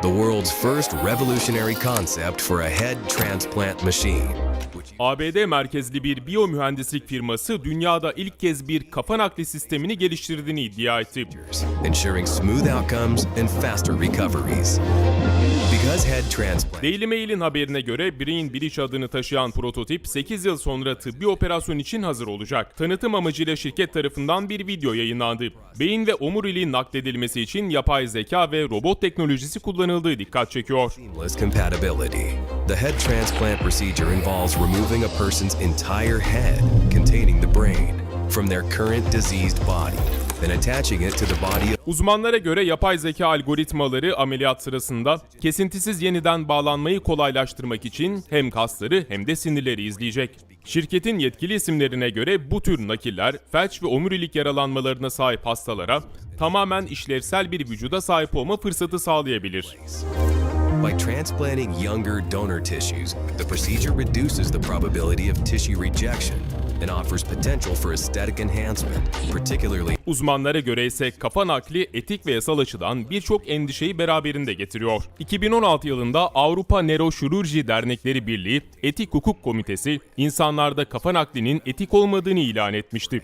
the world's first revolutionary concept for a head transplant machine. ABD merkezli bir biyomühendislik firması dünyada ilk kez bir kafa nakli sistemini geliştirdiğini iddia etti. Daily Mail'in haberine göre Brain Bridge adını taşıyan prototip 8 yıl sonra tıbbi operasyon için hazır olacak. Tanıtım amacıyla şirket tarafından bir video yayınlandı. Beyin ve omuriliğin nakledilmesi için yapay zeka ve robot teknolojisi kullanıldığı dikkat çekiyor. The head transplant procedure involves removing a person's entire head containing the brain from their current diseased body Uzmanlara göre yapay zeka algoritmaları ameliyat sırasında kesintisiz yeniden bağlanmayı kolaylaştırmak için hem kasları hem de sinirleri izleyecek. Şirketin yetkili isimlerine göre bu tür nakiller felç ve omurilik yaralanmalarına sahip hastalara tamamen işlevsel bir vücuda sahip olma fırsatı sağlayabilir. By transplanting younger donor tissues, the procedure reduces the probability of tissue rejection and offers potential for aesthetic enhancement, particularly Uzmanlara göre ise kafa nakli etik ve yasal açıdan birçok endişeyi beraberinde getiriyor. 2016 yılında Avrupa Nöroşirurji Dernekleri Birliği Etik Hukuk Komitesi insanlarda kafa naklinin etik olmadığını ilan etmişti.